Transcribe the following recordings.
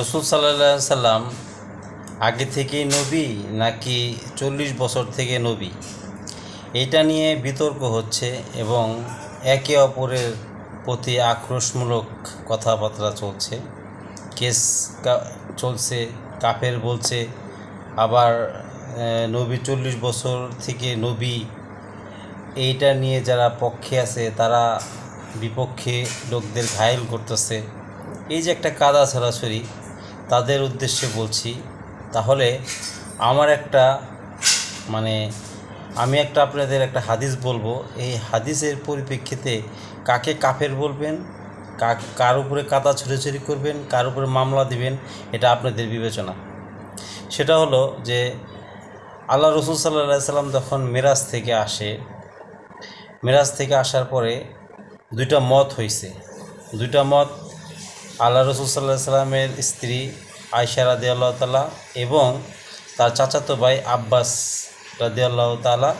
রসুল সাল্লাহ সাল্লাম আগে থেকেই নবী নাকি চল্লিশ বছর থেকে নবী? এটা নিয়ে বিতর্ক হচ্ছে এবং একে অপরের প্রতি আক্রোশমূলক কথাবার্তা চলছে। কেস চলছে, কাফের বলছে, আবার নবী চল্লিশ বছর থেকে নবী। এইটা নিয়ে যারা পক্ষে আছে, তারা বিপক্ষে লোকদের ঘায়েল করতেছে। এই যে একটা কাদা ছড়াছড়ি তাদের উদ্দেশ্যে বলছি, তাহলে আমার একটা মানে আমি একটা আপনাদের একটা হাদিস বলব। এই হাদিসের পরিপ্রেক্ষিতে কাকে কাফের বলবেন কার উপরে কাদা ছড়াছড়ি করবেন, কার উপরে মামলা দিবেন, এটা আপনাদের বিবেচনা। সেটা হলো যে আল্লাহ রসুল সাল্লাহ সাল্লাম যখন মেরাজ থেকে আসে, মেরাজ থেকে আসার পরে দুইটা মত হয়েছে দুইটা মত আল্লাহ রসুল সাল্লাহ সাল্লামের স্ত্রী আয়সা রাদি আল্লাহ তালা এবং তার চাচাতো ভাই আব্বাস রাদি আল্লাহ তালা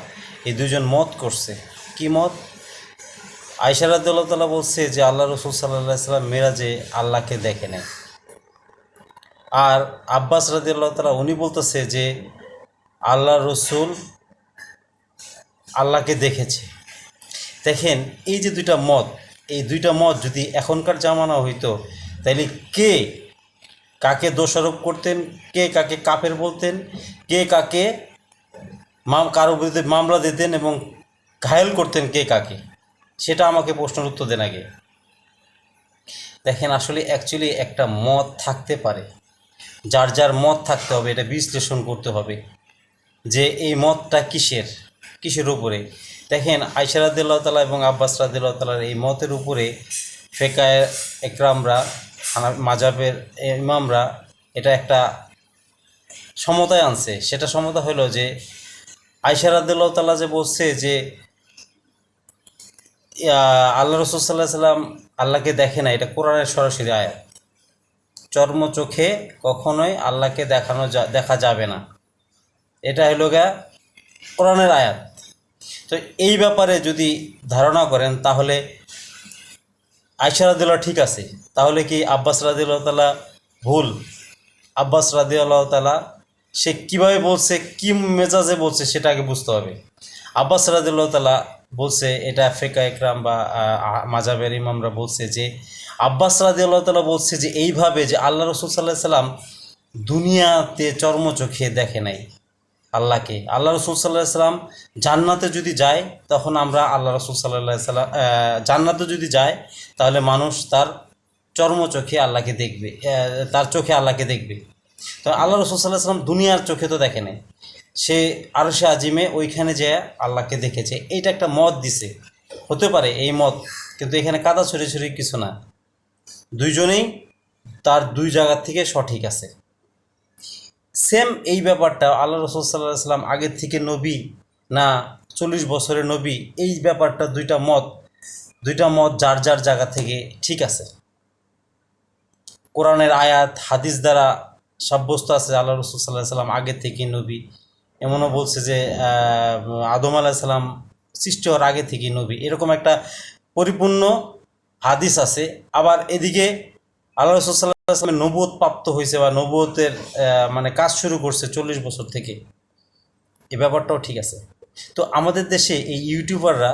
এই দুজন মত করছে। কি মত? আয়সা রাদি আল্লাহ তালা বলছে যে, আল্লাহ রসুল সাল্লাহ সাল্লাম মেরাজে আল্লাহকে দেখে নেয় আর আব্বাস রাদি আল্লাহ তালা উনি বলতেছে যে, আল্লাহ রসুল আল্লাহকে দেখেছে। দেখেন, এই যে দুইটা মত, এই দুইটা মত যদি এখনকার জামানা হইতো তাইলে কে কাকে দোষারোপ করতেন, কে কাকে কাফের বলতেন, কে কাকে মাম, কারও বিরুদ্ধে মামলা দিতেন এবং ঘায়েল করতেন কে কাকে? সেটা আমাকে প্রশ্নের উত্তর দেন আগে। দেখেন, আসলে অ্যাকচুয়ালি একটা মত থাকতে পারে। যার যার মত থাকতে হবে, এটা বিশ্লেষণ করতে হবে যে এই মতটা কিসের কিসের উপরে? দেখেন আয়সা তালা এবং আব্বাস রাদিল্লাহ তালার এই মতের উপরে ফেকায়, একরামরা মাজাবের ইমামরা এটা একটা সমতায় আনছে। সেটা সমতা হলো যে আয়সা রাদিল্লাহ তালা যে বলছে যে আল্লাহ রসুল সাল্লাহ সাল্লাম আল্লাহকে দেখে না এটা কোরআনের সরাসরি আয়াত। চর্ম চোখে কখনোই আল্লাহকে দেখানো যা, দেখা যাবে না। এটা হলো গা কোরআনের আয়াত। তো এই ব্যাপারে যদি ধারণা করেন, তাহলে আয়সা রাদিল্লাহ ঠিক আছে। তাহলে কি আব্বাস রাদিল্লাহ তালা ভুল? আব্বাস রাদিউল্লাহ তালা সে কীভাবে বলছে, কি মেজাজে বলছে সেটা আগে বুঝতে হবে। আব্বাস রাদিউল্লাহ তালা বলছে, এটা ফেকা একরাম বা মাজাবের ইমামরা বলছে যে, আব্বাস রাদিউল্লাহ তালা বলছে যে, এইভাবে যে আল্লাহ রসুল সাল্লাহ সাল্লাম দুনিয়াতে চর্ম চোখে দেখে নাই। আল্লাহকে। আল্লাহ রসুল সাল্লাহ সাল্লাম জান্নাতে যদি যায়, তখন আমরা আল্লাহ রসুল সাল্লাহ সাল্লাম জান্নাতে যদি যায়, তাহলে মানুষ তার চর্ম চোখে আল্লাহকে দেখবে তার চোখে আল্লাহকে দেখবে। তো আল্লাহ রসুল সাল্লাহ সাল্লাম দুনিয়ার চোখে তো দেখে নাই। সে আরও সে আজিমে ওইখানে যে আল্লাহকে দেখেছে। এইটা একটা মত দিছে। হতে পারে এই মত, কিন্তু এখানে কাদা ছড়ি ছড়ি কিছু না। দুইজনেই তার দুই জায়গা থেকে সঠিক আছে। সেম এই ব্যাপারটা আল্লাহ রসুল সাল্লাহ সাল্লাম আগের থেকে নবী না চল্লিশ বছরের নবী, এই ব্যাপারটা দুইটা মত দুইটা মত যার যার জায়গা থেকে ঠিক আছে। কোরআনের আয়াত, হাদিস দ্বারা সাব্যস্ত আছে আল্লাহ রসুল সাল্লাহ সাল্লাম আগের থেকে নবী। এমনও বলছে যে আদম আলাহ সাল্লাম সৃষ্টি হওয়ার আগে থেকে নবী। এরকম একটা পরিপূর্ণ হাদিস আছে। আবার এদিকে আল্লাহ রসুল সাল্লাহ সাল্লামের প্রাপ্ত হয়েছে বা আহ, মানে কাজ শুরু করছে চল্লিশ বছর থেকে। এ ব্যাপারটাও ঠিক আছে। তো আমাদের দেশে এই ইউটিউবাররা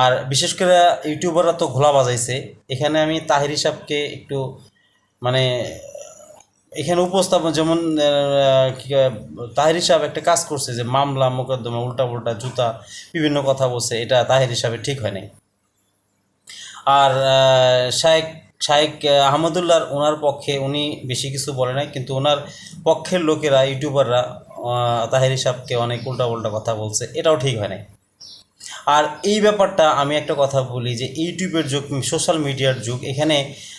আর বিশেষ করে ইউটিউবাররা তো ঘোলা বাজাইছে। এখানে আমি তাহির হিসাবকে একটু মানে এখানে উপস্থাপন যেমন তাহির হিসাব একটা কাজ করছে যে মামলা মোকদ্দমা উল্টা উল্টা জুতা বিভিন্ন কথা বলছে। এটা তাহির হিসাবে ঠিক হয় নাই। আর শায়েক শায়েক আহ, আহমদুল্লাহর ওনার পক্ষে উনি বেশি কিছু বলে নাই কিন্তু ওনার পক্ষের লোকেরা ইউটিউবাররা তাহির সাহেবকে অনেক উল্টা উল্টা কথা বলছে এটাও ঠিক হয় নাই। আর এই ব্যাপারটা আমি একটা কথা বলি যে ইউটিউবের যুগ সোশ্যাল মিডিয়ার যুগ এখানে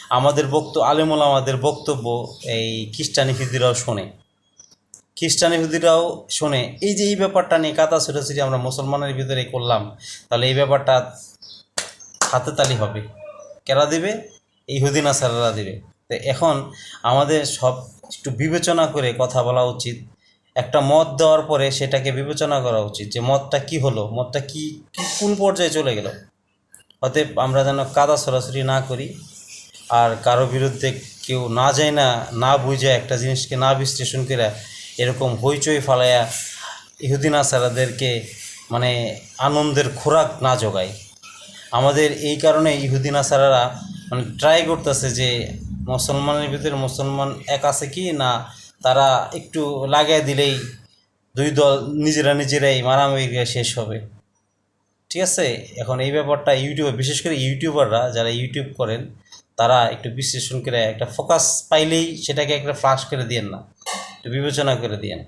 আমাদের বক্তব্য আলেমুল আমাদের বক্তব্য এই খ্রিস্টানি ফিদিরাও শোনে। খ্রিস্টানি হুদিরাও শোনে। এই যে এই ব্যাপারটা নিয়ে কাতা ছোটাছুটি আমরা মুসলমানের ভিতরে করলাম তাহলে এই ব্যাপারটা হাতে তালি হবে। কেরা দিবে? এই হুদিনা স্যারেরা দিবে। তো এখন আমাদের সব একটু বিবেচনা করে কথা বলা উচিত। একটা মত দেওয়ার পরে সেটাকে বিবেচনা করা উচিত যে মতটা কি হলো, মতটা কি, কি- কোন পর্যায়ে চলে গেল। অতএব আমরা যেন কাদা সরাসরি না করি আর কারও বিরুদ্ধে কেউ না যায় না না বুঝে একটা জিনিসকে না বিশ্লেষণ করে এরকম হইচই ফালাইয়া ইহুদিন আসারাদেরকে মানে আনন্দের খোরাক না জোগায়। আমাদের এই কারণে ইহুদিন আসারারা মানে ট্রাই করতেছে যে মুসলমানের ভিতরে মুসলমান এক আছে কি না, তারা একটু লাগিয়ে দিলেই দুই দল নিজেরা নিজেরাই মারামারি শেষ হবে। ঠিক আছে? এখন এই ব্যাপারটা ইউটিউবে, বিশেষ করে ইউটিউবাররা যারা ইউটিউব করেন, তারা একটু বিশ্লেষণ করে একটা ফোকাস পাইলেই সেটাকে একটা ফ্লাশ করে দিয়েন না, একটু বিবেচনা করে দিয়েন।